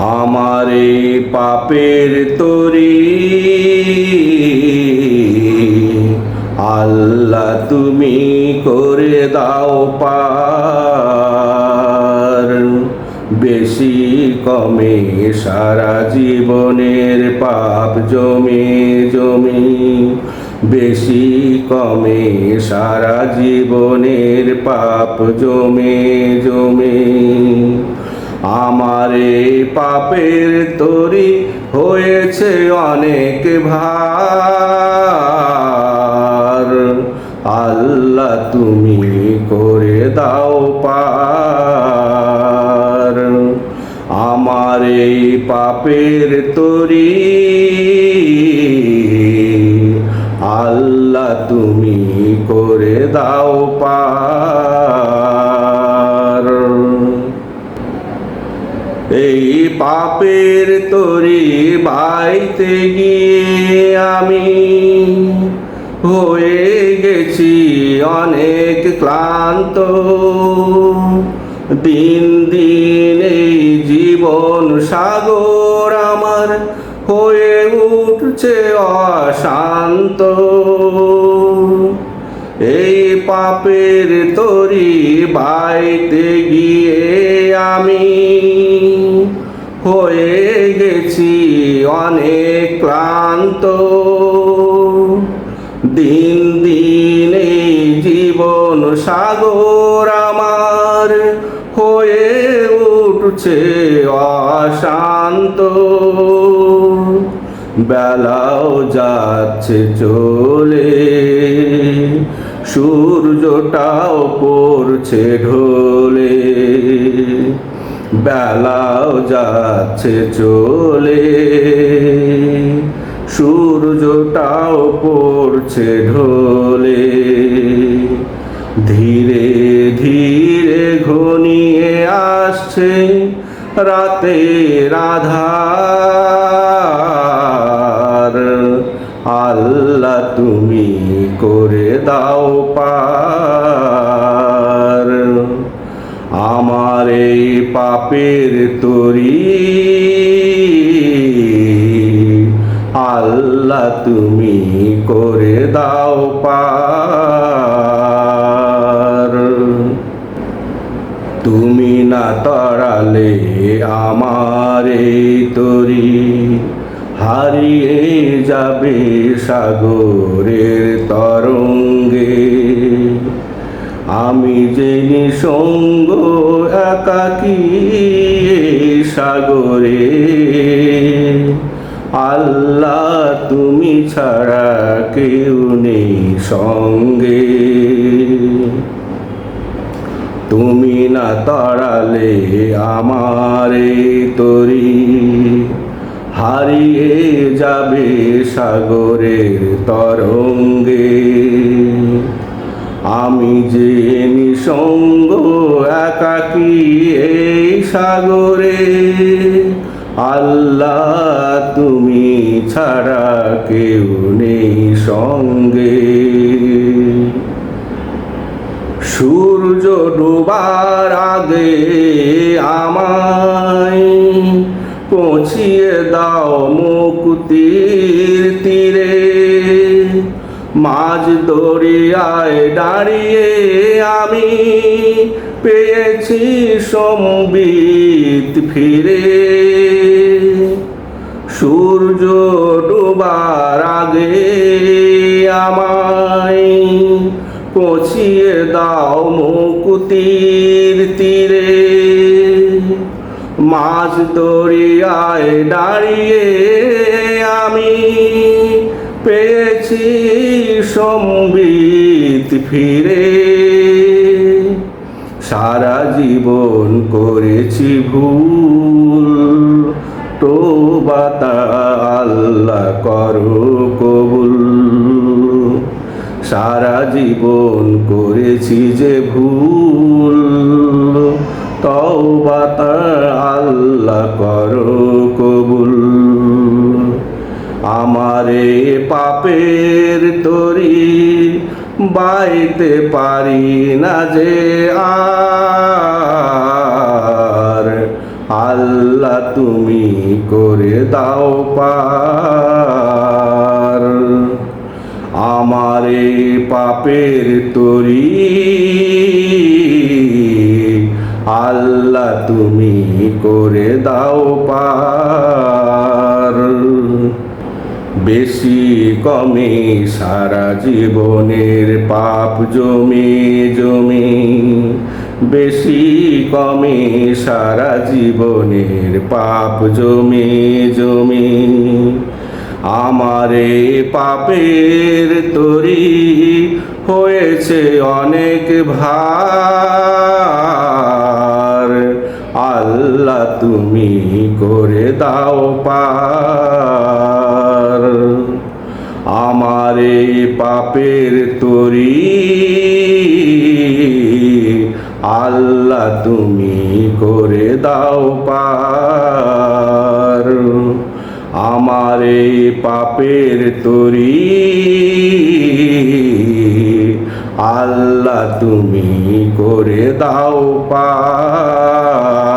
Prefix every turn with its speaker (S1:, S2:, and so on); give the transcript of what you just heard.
S1: আমার পাপের তরি। আল্লাহ তুমি করে দাও পার। বেশি কমে সারা জীবনের পাপ জমে, জমি। বেশি কমে সারা জীবনের পাপ জমে জমে। আমার পাপের তরি হয়েছে অনেক ভার। আল্লাহ তুমি করে দাও পার। আমার এই পাপের তরি আল্লাহ তুমি করে দাও পার। এই পাপের তরি বাইতে গিয়ে আমি হয়ে গেছি অনেক ক্লান্ত। দিন দিন এই জীবন সাগর আমার হয়ে উঠছে অশান্ত। এই পাপের তরি বাইতে গিয়ে আমি হয়ে গেছি অনেক ক্লান্ত। দিন দিন এই জীবন সাগর আমার হয়ে উঠছে অশান্ত। বেলাও যাচ্ছে চলে সূর্যটাও পড়ছে ঢোলে, বেলাও যাচ্ছে চলে। সূর্যটাও পড়ছে ঢোলে, ধীরে ধীরে ঘনিয়ে আসছে রাতে আধার। আল্লাহ তুমি করে দাও পার। আমার এই পাপের তরি। আল্লাহ তুমি করে দাও পার। তুমি না তরালে আমার এই তরি। হারিয়ে যাবে সাগরের তরঙ্গে। আমি যে নিসঙ্গ একাকী সাগরে। আল্লাহ তুমি ছাড়া কেউ নেই সঙ্গে। তুমি না তড়ালে আমারে তরি। হারিয়ে যাবে সাগরের তরঙ্গে। আমি যে নিসঙ্গ একাকী এই সাগরে, আল্লাহ তুমি ছাড়া কেউ নেই সঙ্গে। সূর্য ডোবার আগে আমায় পৌঁছিয়ে দাও মুক্তির তীরে। মাঝ দরিয়ায় দাঁড়িয়ে আমি পেয়েছি সম্বিত ফিরে। সূর্য ডোবার আগে আমায় পৌঁছিয়ে দাও মুকুতির তীরে। মাঝ দরিয়ায় দাঁড়িয়ে আমি পেয়েছি সম্বিত ফিরে। সারা জীবন করেছি ভুল তো বাতা আল্লাহ করো কবুল। সারা জীবন করেছি যে ভুল তওবাতা আল্লাহ করো কবুল। আমারে পাপের তরি বাইতে পারি না যে আর। আল্লাহ তুমি করে দাও পার। আমারে পাপের তরি আল্লাহ তুমি করে দাও পার। বেশি কমে সারা জীবনের পাপ জমে জমে। বেশি কমে সারা জীবনের পাপ জমে জমে। আমারে পাপের তরি হয়েছে অনেক ভার। আল্লাহ তুমি করে দাও পার। আমারে পাপের তরি, আল্লাহ তুমি করে দাও পার। আমার এই পাপের তরি আল্লাহ তুমি করে দাও পার